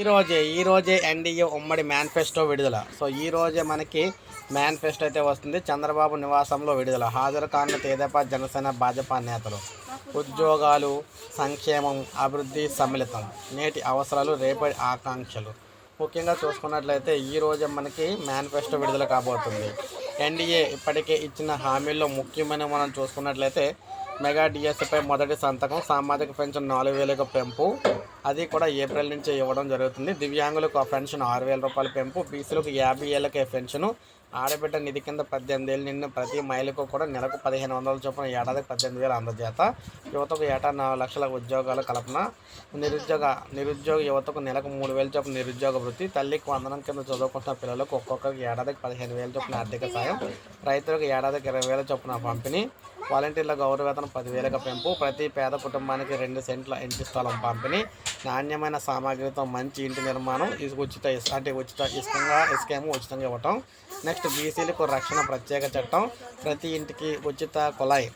ఈ రోజే ఈ రోజే ఎన్డీఏ ఉమ్మడి మేనిఫెస్టో విడుదల. సో ఈ రోజే మనకి మేనిఫెస్టో అయితే వస్తుంది. చంద్రబాబు నివాసంలో విడుదల. హాజరు కానున్న తేదేపా జనసేన భాజపా నేతలు. ఉద్యోగాలు సంక్షేమం అభివృద్ధి సమ్మిళితం. నేటి అవసరాలు రేపటి ఆకాంక్షలు. ముఖ్యంగా చూసుకున్నట్లయితే ఈ రోజే మనకి మేనిఫెస్టో విడుదల కాబోతుంది. ఎన్డీఏ ఇప్పటికే ఇచ్చిన హామీల్లో ముఖ్యమైన మనం చూసుకున్నట్లయితే మెగా డిఎస్పై మొదటి సంతకం సామాజిక పెన్షన్ నాలుగు వేలకు పెంపు అది కూడా ఏప్రిల్ నుంచి ఇవ్వడం జరుగుతుంది. దివ్యాంగులకు ఆ పెన్షన్ ఆరు వేల రూపాయల పెంపు బీసీలకు యాభై ఏళ్ళకే పెన్షను. ఆడబిడ్డ నిధి కింద పద్దెనిమిది ఏళ్ళు నిన్న ప్రతి మైలుకు కూడా నెలకు పదిహేను వందల చొప్పున ఏడాదికి పద్దెనిమిది వేలు అందజేత. యువతకు ఏటా నాలుగు లక్షల ఉద్యోగాల కల్పన. నిరుద్యోగ నిరుద్యోగ యువతకు నెలకు మూడు వేల చొప్పున నిరుద్యోగ వృత్తి. తల్లికి వందనం కింద చదువుకుంటున్న పిల్లలకు ఒక్కొక్కరికి ఏడాదికి పదిహేను వేల చొప్పున ఆర్థిక సాయం. రైతులకు ఏడాదికి ఇరవై వేల చొప్పున పంపిణీ. వాలంటీర్ల గౌరవేతనం పదివేలకు పెంపు. ప్రతి పేద కుటుంబానికి రెండు సెంట్ల ఇంటి స్థలం పంపిణీ. నాణ్యమైన సామాగ్రితో మంచి ఇంటి నిర్మాణం ఉచిత అంటే ఉచిత ఇసుకంగా ఇసుకేమో ఉచితంగా ఇవ్వటం. నెక్స్ట్ బీసీలకు రక్షణ ప్రత్యేక చట్టం. ప్రతి ఇంటికి ఉచిత కుళాయి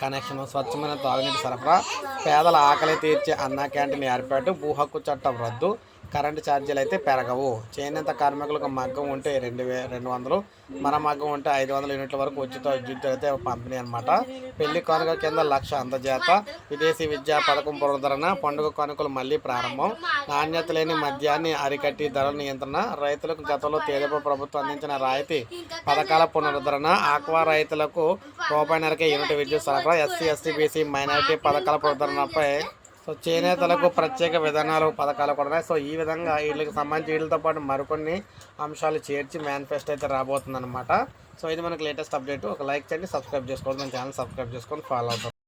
కనెక్షన్ స్వచ్ఛమైన తాగునీటి సరఫరా పేదల ఆకలి తీర్చే అన్నా క్యాంటీన్ ఏర్పాటు భూ హక్కు చట్టం రద్దు కరెంటు ఛార్జీలు అయితే పెరగవు. చేనేత కార్మికులకు మగ్గం ఉంటే రెండు వే రెండు వందలు మన మగ్గం ఉంటే ఐదు వందల యూనిట్ల వరకు ఉచిత విద్యుత్ అయితే పంపిణీ అనమాట పెళ్ళి కానుక కింద లక్ష అందజేత. విదేశీ విద్యా పథకం పునరుద్ధరణ పండుగ కానుకలు మళ్ళీ ప్రారంభం. నాణ్యత లేని మద్యాన్ని అరికట్టి ధరల నియంత్రణ రైతులకు గతంలో తేదీప ప్రభుత్వం అందించిన రాయితీ పథకాల పునరుద్ధరణ ఆక్వా రైతులకు రూపాయిన్నరకే యూనిట్ విద్యుత్ సరఫరా ఎస్సీ ఎస్టీ బీసీ మైనారిటీ పథకాల పునరుద్ధరణపై సో చేనేతలకు ప్రత్యేక విధానాలు పథకాలు కూడా ఉన్నాయి. సో ఈ విధంగా వీళ్ళకి సంబంధించి వీళ్ళతో పాటు మరికొన్ని అంశాలు చేర్చి మేనిఫెస్టో అయితే రాబోతుంది అనమాట సో ఇది మనకి లేటెస్ట్ అప్డేట్ ఒక లైక్ చేయండి సబ్స్క్రైబ్ చేసుకోండి మన ఛానల్ సబ్స్క్రైబ్ చేసుకొని ఫాలో అవుతాం